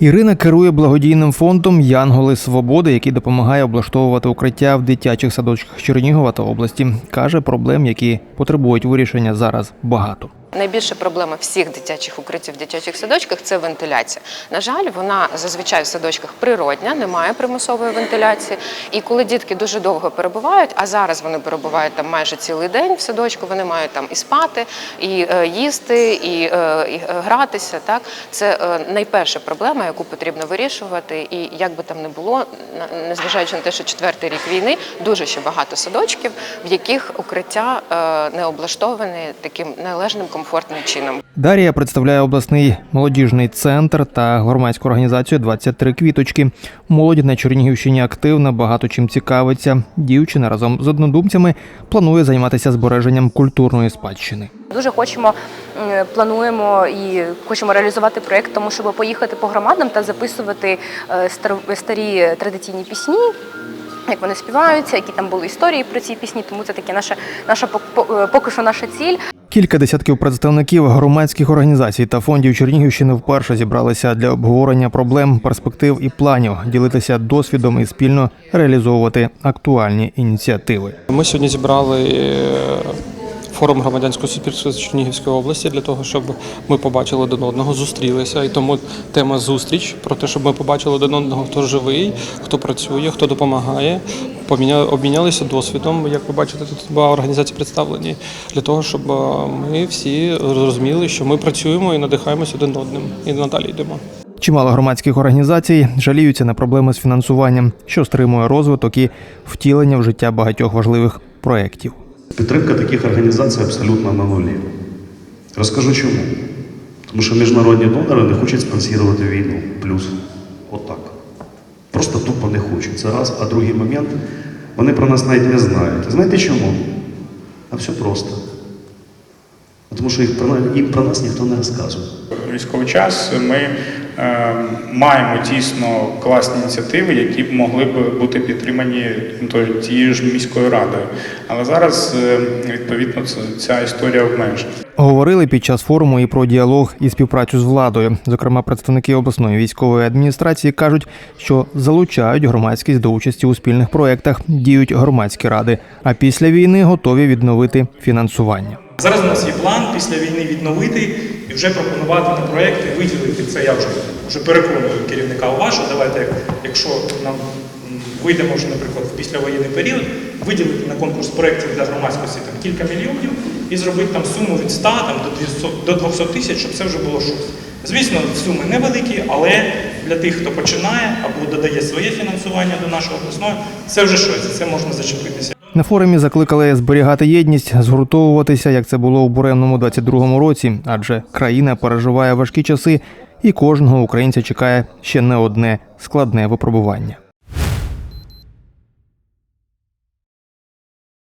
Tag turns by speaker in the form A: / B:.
A: Ірина керує благодійним фондом Янголи Свободи, який допомагає облаштовувати укриття в дитячих садочках Чернігова та області. каже, проблем, які потребують вирішення зараз багато.
B: Найбільша проблема всіх дитячих укриттів в дитячих садочках це вентиляція. На жаль, вона зазвичай в садочках природня, немає примусової вентиляції. І коли дітки дуже довго перебувають, а зараз вони перебувають там майже цілий день в садочку, вони мають там і спати, і е, їсти, і, е, і е, гратися. Так це найперша проблема, яку потрібно вирішувати. І як би там не було, незважаючи на те, що четвертий рік війни, дуже ще багато садочків, в яких укриття не облаштовані таким належним комфортним чином.
A: Дарія представляє обласний молодіжний центр та громадську організацію «23 квіточки. Молодь на Чернігівщині активна, багато чим цікавиться. Дівчина разом з однодумцями планує займатися збереженням культурної спадщини.
C: Дуже хочемо, плануємо і хочемо реалізувати проєкт, тому щоб поїхати по громадам та записувати е, старі традиційні пісні. Як вони співаються, які там були історії про ці пісні, тому це таке наша наша пок- е, поки що наша ціль.
A: Кілька десятків представників громадських організацій та фондів Чернігівщини вперше зібралися для обговорення проблем, перспектив і планів, ділитися досвідом і спільно реалізовувати актуальні ініціативи.
D: Ми сьогодні зібрали е, форум громадянського суспільства з Чернігівської області для того, щоб ми побачили один одного, зустрілися. І тому тема зустріч про те, щоб ми побачили один одного, хто живий, хто працює, хто допомагає. Обмінялися досвідом. Як ви бачите, тут два організації представлені для того, щоб е, ми всі зрозуміли, що ми працюємо і надихаємося один одним, і надалі йдемо.
A: Чимало громадських організацій жаліються на проблеми з фінансуванням, що стримує розвиток і втілення в життя багатьох важливих проєктів.
E: Підтримка таких організацій абсолютно на нулі. Розкажу чому. Тому що міжнародні донори не хочуть спонсорувати війну. Плюс. Отак. Просто тупо не хочуть. Це раз. А другий момент, вони про нас навіть не знають. Знаєте чому? А все просто. Тому що їх про, їм про нас ніхто не розказує.
F: військовий час ми маємо дійсно класні ініціативи, які б могли б бути підтримані тією ж міською радою. Але зараз е, відповідно ця історія обмежена.
A: Говорили під час форуму і про діалог і співпрацю з владою. Зокрема, представники обласної військової адміністрації кажуть, що залучають громадськість до участі у спільних проєктах, діють громадські ради, а після війни готові відновити фінансування.
G: Зараз у нас є план після війни відновити і вже пропонувати на проекти, виділити це. Я вже вже переконую керівника УВА, що давайте, якщо нам вийдемо вже, наприклад, в післявоєнний період, виділити на конкурс проєктів для громадськості там кілька мільйонів і зробити там суму від 100 там, до 200, тисяч, щоб це вже було щось. Звісно, суми невеликі, але для тих, хто починає або додає своє фінансування до нашого обласного, це вже щось, це можна зачепитися.
A: На форумі закликали зберігати єдність, згуртовуватися, як це було у буремному 22-му році, адже країна переживає важкі часи, і кожного українця чекає ще не одне складне випробування.